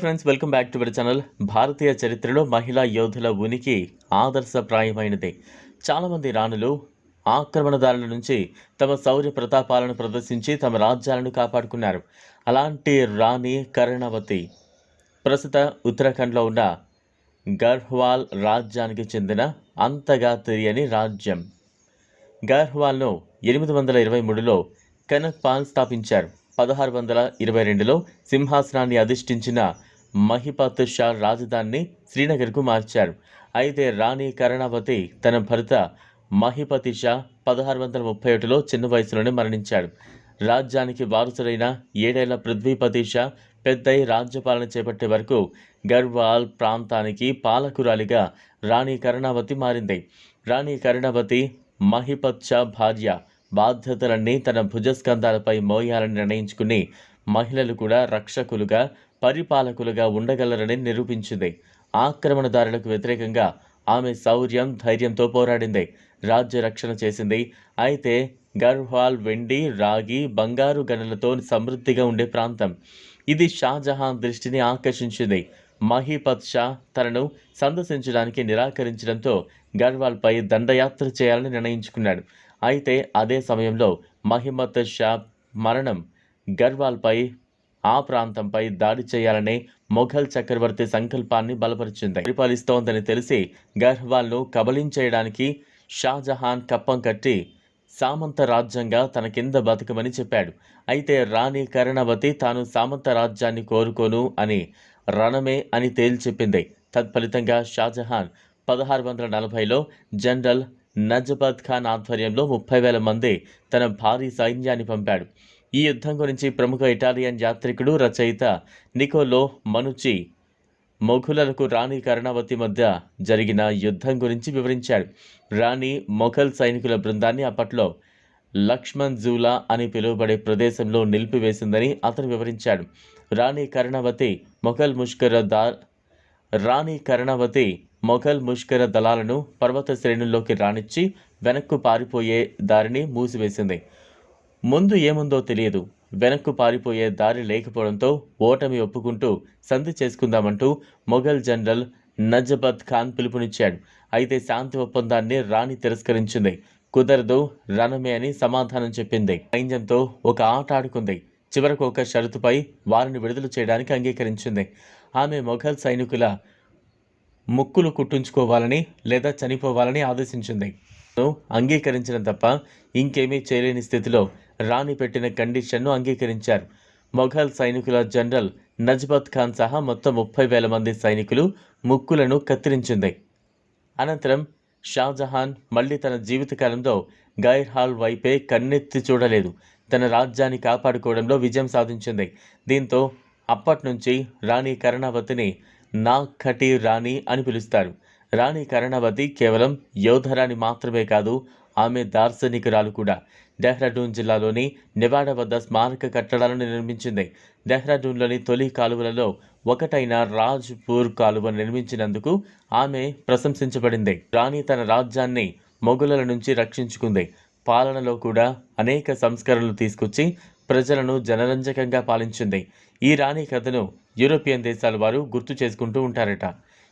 Friends welcome back to our channel భారతీయ చరిత్రలో మహిళా యోధుల ఉనికి ఆదర్శప్రాయమైనది. చాలామంది రాణులు ఆక్రమణదారుల నుంచి తమ శౌర్య ప్రతాపాలను ప్రదర్శించి తమ రాజ్యాలను కాపాడుకున్నారు. అలాంటి రాణి కరుణవతి ప్రస్తుత ఉత్తరాఖండ్లో ఉన్న గర్హ్వాల్ రాజ్యానికి చెందిన అంతగా తెలియని రాజ్యం. గర్హ్వాల్ను ఎనిమిది వందల ఇరవై మూడులో కనక్ పాల్ స్థాపించారు. పదహారు వందల ఇరవై రెండులో సింహాసనాన్ని అధిష్ఠించిన మహిపత్ షా రాజధానిని శ్రీనగర్కు మార్చారు. అయితే రాణి కరణావతి తన భర్త మహిపతి షా పదహారు వందల ముప్పై ఒకటిలో చిన్న వయసులోనే మరణించాడు. రాజ్యానికి వారసుడైన ఏడేళ్ళ పృథ్వీపతి షా పెద్దయి రాజ్యపాలన చేపట్టే వరకు గర్వాల్ ప్రాంతానికి పాలకురాలిగా రాణి కరుణావతి మారింది. రాణి కరుణావతి మహిపత్ షా భార్య బాధ్యతలన్నీ తన భుజస్కంధాలపై మోయాలని నిర్ణయించుకుని మహిళలు కూడా రక్షకులుగా పరిపాలకులుగా ఉండగలరని నిరూపించింది. ఆక్రమణదారులకు వ్యతిరేకంగా ఆమె శౌర్యం ధైర్యంతో పోరాడింది. రాజ్య రక్షణ చేసింది. అయితే గర్వాల్ వెండి రాగి బంగారు గనులతో సమృద్ధిగా ఉండే ప్రాంతం. ఇది షాజహాన్ దృష్టిని ఆకర్షించింది. మహీపత్ షా తనను సందర్శించడానికి నిరాకరించడంతో గర్వాల్పై దండయాత్ర చేయాలని నిర్ణయించుకున్నాడు. అయితే అదే సమయంలో మహిమత్ షా మరణం. గర్వాల్పై ఆ ప్రాంతంపై దాడి చేయాలనే మొఘల్ చక్రవర్తి సంకల్పాన్ని బలపరిచింది. పరిపాలిస్తోందని తెలిసి గర్హ్వాల్ను కబలించేయడానికి షాజహాన్ కప్పం కట్టి సామంత రాజ్యంగా తన కింద బతకమని చెప్పాడు. అయితే రాణి కరణవతి తాను సామంత రాజ్యాన్ని కోరుకోను అని రణమే అని తేల్చెప్పింది. తత్ఫలితంగా షాజహాన్ పదహారు వందల నలభైలో జనరల్ నజబత్ ఖాన్ ఆధ్వర్యంలో ముప్పై వేల మంది తన భారీ సైన్యాన్ని పంపాడు. ఈ యుద్ధం గురించి ప్రముఖ ఇటాలియన్ యాత్రికుడు రచయిత నికోలో మనుచి మొఘులకు రాణి కరుణావతి మధ్య జరిగిన యుద్ధం గురించి వివరించాడు. రాణి మొఘల్ సైనికుల బృందాన్ని అప్పట్లో లక్ష్మణ్ జూలా అని పిలువబడే ప్రదేశంలో నిలిపివేసిందని అతను వివరించాడు. రాణి కరుణావతి మొఘల్ ముష్కర దా రాణి కరుణావతి మొఘల్ ముష్కర దళాలను పర్వత శ్రేణుల్లోకి రాణించి వెనక్కు పారిపోయే దారిని మూసివేసింది. ముందు ఏముందో తెలియదు. వెనక్కు పారిపోయే దారి లేకపోవడంతో ఓటమి ఒప్పుకుంటూ సంధి చేసుకుందామంటూ మొఘల్ జనరల్ నజబత్ ఖాన్ పిలుపునిచ్చాడు. అయితే శాంతి ఒప్పందాన్ని రాణి తిరస్కరించింది. కుదరదు రణమే అని సమాధానం చెప్పింది. సైన్యంతో ఒక ఆట ఆడుకుంది. చివరకు ఒక షరతుపై వారిని విడుదల చేయడానికి అంగీకరించింది. ఆమె మొఘల్ సైనికుల ముక్కులు కుట్టించుకోవాలని లేదా చనిపోవాలని ఆదేశించింది. అంగీకరించడం తప్ప ఇంకేమీ చేయలేని స్థితిలో రాణి పెట్టిన కండిషన్ను అంగీకరించారు. మొఘల్ సైనికుల జనరల్ నజ్బత్ ఖాన్ సహా మొత్తం ముప్పై వేల మంది సైనికులు ముక్కులను కత్తిరించింది. అనంతరం షాజహాన్ మళ్ళీ తన జీవితకాలంలో గైర్ హాల్ వైపే కన్నెత్తి చూడలేదు. తన రాజ్యాన్ని కాపాడుకోవడంలో విజయం సాధించింది. దీంతో అప్పటి నుంచి రాణి కరుణావతిని నా ఖటి రాణి అని పిలుస్తారు. రాణి కరణవతి కేవలం యోధరాణి మాత్రమే కాదు ఆమె దార్శనికురాలు కూడా. డెహ్రాడూన్ జిల్లాలోని నివాడ వద్ద స్మారక కట్టడాలను నిర్మించింది. డెహ్రాడూన్లోని తొలి కాలువలలో ఒకటైన రాజ్పూర్ కాలువ నిర్మించినందుకు ఆమె ప్రశంసించబడింది. రాణి తన రాజ్యాన్ని మొఘలుల నుంచి రక్షించుకుంది. పాలనలో కూడా అనేక సంస్కరణలు తీసుకొచ్చి ప్రజలను జనరంజకంగా పాలించింది. ఈ రాణి కథను యూరోపియన్ దేశాల వారు గుర్తు చేసుకుంటూ ఉంటారట.